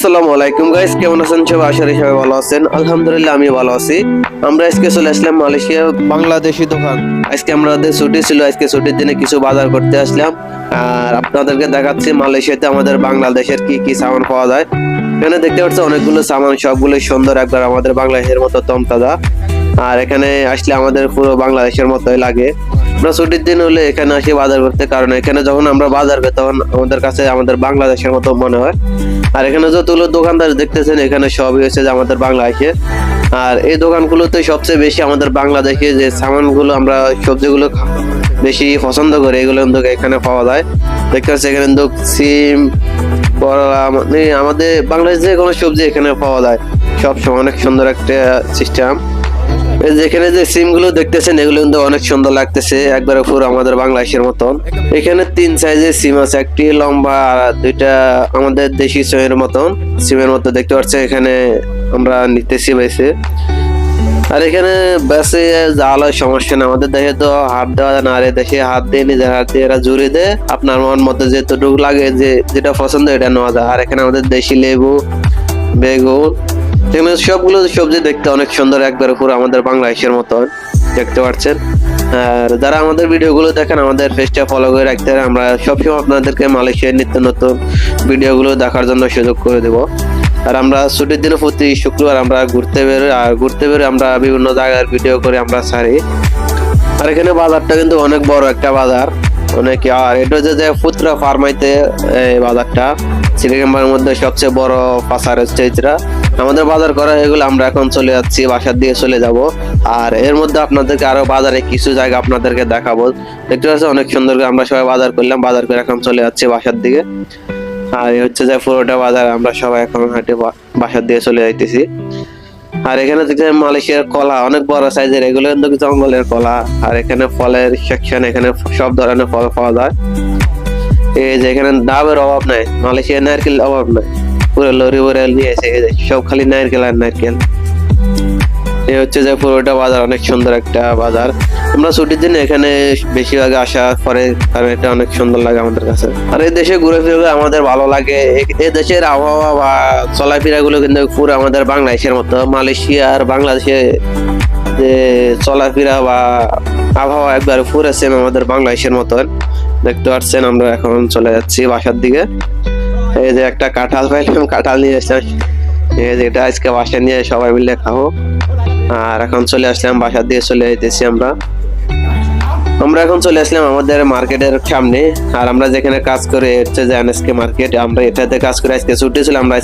আসসালামু আলাইকুম গাইস কেমন আছেন সবাই? আশা করি সবাই ভালো আছেন। আলহামদুলিল্লাহ আমি ভালো আছি। আমরা আজকে চলে আসলাম মালয়েশিয়া বাংলাদেশি দোকান। আজকে আমাদের ছুটি ছিল, আজকে ছুটির দিনে কিছু বাজার করতে আসলাম। আর আপনাদেরকে দেখাচ্ছি, মালয়েশিয়াতে আমাদের বাংলাদেশের কি কি সামান পাওয়া যায়। এখানে দেখতে পাচ্ছি অনেকগুলো সামান, সবগুলো সুন্দর, একবার আমাদের বাংলাদেশের মতো তমতাজা। আর এখানে আসলে আমাদের পুরো বাংলাদেশের মতোই লাগে। আমরা ছুটির দিন হলে এখানে আসি বাজার করতে, কারণ এখানে যখন আমরা বাজার করি তখন আমাদের কাছে আমাদের বাংলাদেশের মতো মনে হয়। আর এখানে যতগুলো দোকানদার দেখতেছেন, এখানে সবই হচ্ছে যে আমাদের বাংলাদেশে। আর এই দোকানগুলোতে সবচেয়ে বেশি আমাদের বাংলাদেশে যে সামানগুলো আমরা, সবজিগুলো বেশি পছন্দ করি, এগুলো কিন্তু এখানে পাওয়া যায়। দেখতে পাচ্ছি এখানে কিন্তু সিম, করলা মানে আমাদের বাংলাদেশে কোনো সবজি এখানে পাওয়া যায়। সব সময় অনেক সুন্দর একটা সিস্টেম এই যে সিমগুলো দেখতেছেন, এগুলো কিন্তু অনেক সুন্দর লাগতেছে, একবারে পুরো আমাদের বাংলাদেশের মতন। এখানে তিন সাইজের সিম আছে, একটি লম্বা আর দুইটা আমাদের দেশি সিমের মতন সিমের মতো দেখতে পাচ্ছি এখানে আমরা নিতেছি বেছে আর এখানে বেসে জাল হয় সমস্যা না আমাদের দেশে তো হাত দেওয়া না, আর দেশে হাত দিয়ে, নিজের হাত দিয়ে এরা জুড়ে দেয়। আপনার মন মতো যেতটুকু লাগে, যে, যেটা পছন্দ, এটা নেওয়া যায়। আর এখানে আমাদের দেশি লেবু, বেগুন এখানে সবগুলো সবজি দেখতে অনেক সুন্দর, একবার পুরো আমাদের বাংলাদেশের মতন দেখতে পাচ্ছেন। আর যারা আমাদের ভিডিওগুলো দেখেন, আমাদের পেজটা ফলো করে রাখতে আমরা সবসময় আপনাদেরকে মালয়েশিয়ার নিত্য নতুন ভিডিওগুলো দেখার জন্য সুযোগ করে দেব। আর আমরা ছুটির দিনে প্রতি শুক্রবার আমরা ঘুরতে বেরোই আর ঘুরতে বেরোয় আমরা বিভিন্ন জায়গার ভিডিও করে আমরা ছাড়ি আর এখানে বাজারটা কিন্তু অনেক বড় একটা বাজার। অনেক আর এটা হচ্ছে যে পুত্রা ফার্মাইতে এই বাজারটা সিলেকেম্বার মধ্যে সবচেয়ে বড় পাসার হচ্ছে এটা আমাদের বাজার করা এগুলো আমরা এখন চলে যাচ্ছি, বাসার দিয়ে চলে যাব। আর এর মধ্যে আপনাদেরকে আরও বাজারে কিছু জায়গা আপনাদেরকে দেখাবো। দেখতে পাচ্ছি অনেক সুন্দর করে আমরা সবাই বাজার করলাম, বাজার করে এখন চলে যাচ্ছি বাসার দিকে। আর হচ্ছে যে পুরোটা বাজার, আমরা সবাই এখন হাঁটে বাসার দিয়ে চলে যাইতেছি। আর এখানে দেখতে মালয়েশিয়ার কলা, অনেক বড় সাইজের এগুলো কিন্তু জঙ্গলের কলা। আর এখানে ফলের সেকশন এখানে সব ধরনের ফল পাওয়া যায়। এই যে এখানে ডাবের অভাব নাই, মালয়েশিয়ার নারকেল অভাব নাই। পুরো লরি ভরে নিয়ে এসে সব খালি নারকেল আর নারকেল। এই হচ্ছে যে পুরোটা বাজার, অনেক সুন্দর একটা বাজার। আমরা ছুটির দিনে এখানে বেশিরভাগ আসা করে, কারণ এটা অনেক সুন্দর লাগে আমাদের কাছে। আর এই দেশে ঘুরে ফিরে আমাদের ভালো লাগে। এ- দেশের আবহাওয়া বা চলাফেরা গুলো কিন্তু পুরো আমাদের বাংলাদেশের মতো। মালয়েশিয়া আর বাংলাদেশে যে চলাফেরা বা আবহাওয়া একবার পুরো সেম আমাদের বাংলাদেশের মতন। দেখতে পাচ্ছেন আমরা এখন চলে যাচ্ছি বাসার দিকে। এই যে একটা কাঁঠাল পাইলাম, কাঁঠাল নিয়ে এসেছিলাম যে এটা আজকে বাসা নিয়ে সবাই মিলে খাব। আর এখন চলে আসলাম, বাসার দিয়ে চলে যেতেছি আমরা। আমরা এখন চলে আসলাম আমাদের মার্কেটের সামনে। আর আমরা যেখানে কাজ করে, হচ্ছে যে এনএসকে মার্কেট, আমরা এটাতে কাজ করে আজকে ছুটি ছিলাম আমরা